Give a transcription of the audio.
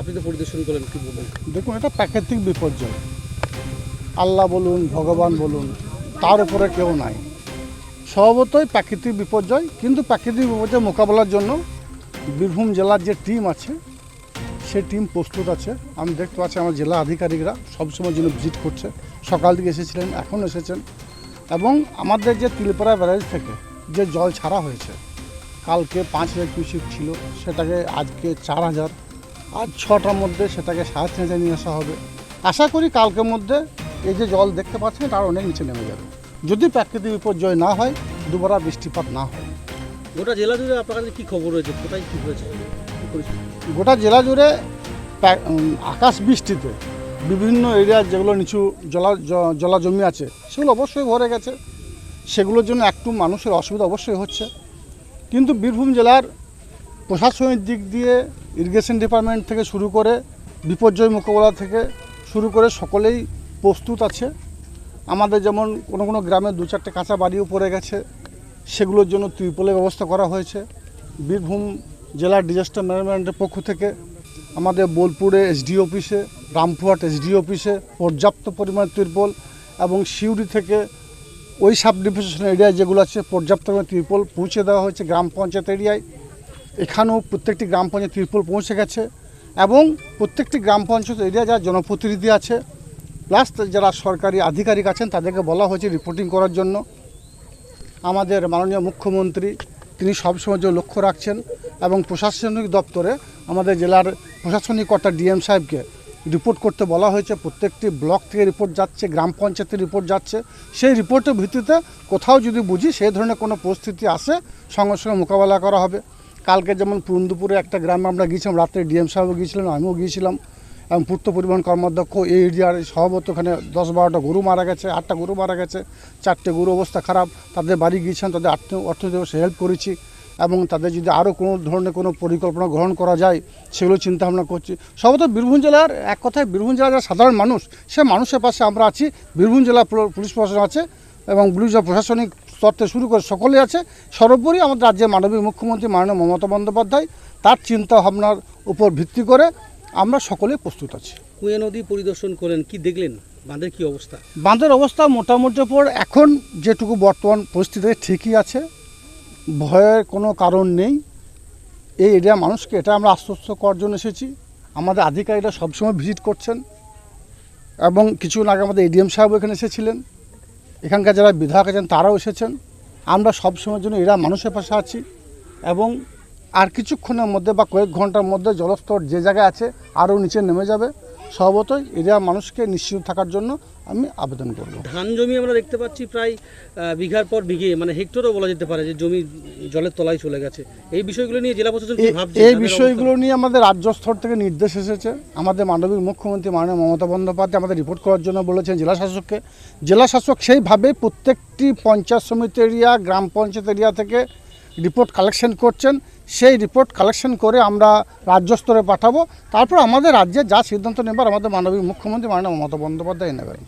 আপনি তো পরিদর্শন দেখুন, এটা প্রাকৃতিক বিপর্যয়। আল্লাহ বলুন, ভগবান বলুন, তার উপরে কেউ নাই। স্বভাবতই প্রাকৃতিক বিপর্যয়, কিন্তু প্রাকৃতিক বিপর্যয় মোকাবেলার জন্য বীরভূম জেলার যে টিম আছে সেই টিম প্রস্তুত আছে। আমি দেখতে পাচ্ছি, আমার জেলা আধিকারিকরা সবসময় জন্য ভিজিট করছে। সকাল থেকে এসেছিলেন, এখন এসেছেন। এবং আমাদের যে তিলপাড়া ব্যারাজ থেকে যে জল ছাড়া হয়েছে কালকে পাঁচ হাজার কিউসিক ছিল সেটাকে আজকে চার হাজার। আজ ছটার মধ্যে সেটাকে সাড়ে তিন হাজার নিয়ে আসা হবে। আশা করি কালকের মধ্যে এই যে জল দেখতে পাচ্ছেন তার অনেক নিচে নেমে যাবে। যদি প্রাকৃতিক বিপর্যয় না হয় দুবারা বৃষ্টিপাত না হয়। গোটা জেলা জুড়ে আপনার কাছে কি খবর রয়েছে? কোথায় কি হয়েছে? গোটা জেলা জুড়ে আকাশ বৃষ্টিতে বিভিন্ন এরিয়ার যেগুলো নিচু জলা জলা জমি আছে, সেগুলো অবশ্যই ভরে গেছে। সেগুলোর জন্য একটু মানুষের অসুবিধা অবশ্যই হচ্ছে। কিন্তু বীরভূম জেলার প্রশাসনিক দিক দিয়ে ইরিগেশন ডিপার্টমেন্ট থেকে শুরু করে বিপর্যয় মোকাবেলা থেকে শুরু করে সকলেই প্রস্তুত আছে। আমাদের যেমন কোনো কোনো গ্রামে দু চারটে কাঁচা বাড়িও পড়ে গেছে, সেগুলোর জন্য ত্রিপলের ব্যবস্থা করা হয়েছে। বীরভূম জেলার ডিজাস্টার ম্যানেজমেন্টের পক্ষ থেকে আমাদের বোলপুরে এসডি অফিসে রামপুরহাট এসডি অফিসে পর্যাপ্ত পরিমাণে ত্রিপল এবং সিউড়ি থেকে ওই সাব ডিভিশন এরিয়ায় যেগুলো আছে, পর্যাপ্ত পরিমাণে ত্রিপল পৌঁছে দেওয়া হয়েছে গ্রাম পঞ্চায়েত এরিয়ায়। এখানেও প্রত্যেকটি গ্রাম পঞ্চায়েত ত্রিপল পৌঁছে গেছে এবং প্রত্যেকটি গ্রাম পঞ্চায়েত এরিয়া যারা জনপ্রতিনিধি আছে প্লাস যারা সরকারি আধিকারিক আছেন, তাদেরকে বলা হয়েছে রিপোর্টিং করার জন্য। আমাদের মাননীয় মুখ্যমন্ত্রী, তিনি সবসময় যে লক্ষ্য রাখছেন এবং প্রশাসনিক দপ্তরে আমাদের জেলার প্রশাসনিক কর্তা ডিএম সাহেবকে রিপোর্ট করতে বলা হয়েছে, প্রত্যেকটি ব্লক থেকে রিপোর্ট যাচ্ছে, গ্রাম পঞ্চায়েতের রিপোর্ট যাচ্ছে। সেই রিপোর্টের ভিত্তিতে কোথাও যদি বুঝি সেই ধরনের কোনো পরিস্থিতি আসে, সঙ্গে সঙ্গে মোকাবেলা করা হবে। কালকে যেমন পুরন্দুপুরে একটা গ্রামে আমরা গিয়েছিলাম, রাত্রে ডিএম সাহেবও গিয়েছিলেন, আমিও গিয়েছিলাম। এবং পূর্ত পরিবহন কর্মাধ্যক্ষ এই এরিয়ার সভাপতি ওখানে দশ বারোটা গরু মারা গেছে, আটটা গরু মারা গেছে, চারটে গরু অবস্থা খারাপ। তাদের বাড়ি গিয়েছেন তাদের আর্থ অর্থনৈতিক হেল্প করেছি। এবং তাদের যদি আরও কোনো ধরনের কোনো পরিকল্পনা গ্রহণ করা যায় সেগুলো চিন্তাভাবনা করছি। সর্বত বীরভূম জেলার এক কথায় বীরভূম জেলার যারা সাধারণ মানুষ সে মানুষের পাশে আমরা আছি। বীরভূম জেলা পুলিশ প্রশাসন আছে এবং পুলিশ প্রশাসনিক স্তর থেকে শুরু করে সকলে আছে। সর্বোপরি আমাদের রাজ্যের মাননীয় মুখ্যমন্ত্রী মাননীয় মমতা বন্দ্যোপাধ্যায় তার চিন্তা ভাবনার উপর ভিত্তি করে আমরা সকলে প্রস্তুত আছি। কুয়ে নদী পরিদর্শন করেন কি দেখলেন? বাঁধের কি অবস্থা? বাঁধের অবস্থা মোটামুটি পর এখন যেটুকু বর্তমান পরিস্থিতিতে ঠিকই আছে। ভয়ের কোনো কারণ নেই। এই এরিয়া মানুষকে এটা আমরা আশ্বস্ত করার জন্য এসেছি। আমাদের আধিকারিকরা সবসময় ভিজিট করছেন এবং কিছুদিন আগে আমাদের এডিএম সাহেব এখানে এসেছিলেন। এখানকার যারা বিধায়ক আছেন তারাও এসেছেন। আমরা সবসময়ের জন্য এরা মানুষের পাশে আছি এবং আর কিছুক্ষণের মধ্যে বা কয়েক ঘণ্টার মধ্যে জলস্তর যে জায়গায় আছে আরও নিচে নেমে যাবে। স্বভাবতই এরিয়া মানুষকে নিশ্চিত থাকার জন্য আমি আবেদন করব। ধান জমি আমরা দেখতে পাচ্ছি প্রায় বিঘার পর বিঘে মানে হেক্টরও বলা যেতে পারে যে জমি জলের তলায় চলে গেছে। এই বিষয়গুলো নিয়ে জেলা প্রশাসন এই বিষয়গুলো নিয়ে আমাদের রাজ্য স্তর থেকে নির্দেশ এসেছে। আমাদের মাননীয় মুখ্যমন্ত্রী মাননীয় মমতা বন্দ্যোপাধ্যায় আমাদের রিপোর্ট করার জন্য বলেছেন জেলা শাসককে। জেলা শাসক সেইভাবে প্রত্যেকটি পঞ্চায়েত সমিতি এরিয়া গ্রাম পঞ্চায়েত এরিয়া থেকে রিপোর্ট কালেকশন করছেন। সেই রিপোর্ট কালেকশন করে আমরা রাজ্য স্তরে পাঠাবো। তারপর আমাদের রাজ্যে যা সিদ্ধান্ত নেবার আমাদের মাননীয় মুখ্যমন্ত্রী মাননীয় মমতা বন্দ্যোপাধ্যায় নেবেন।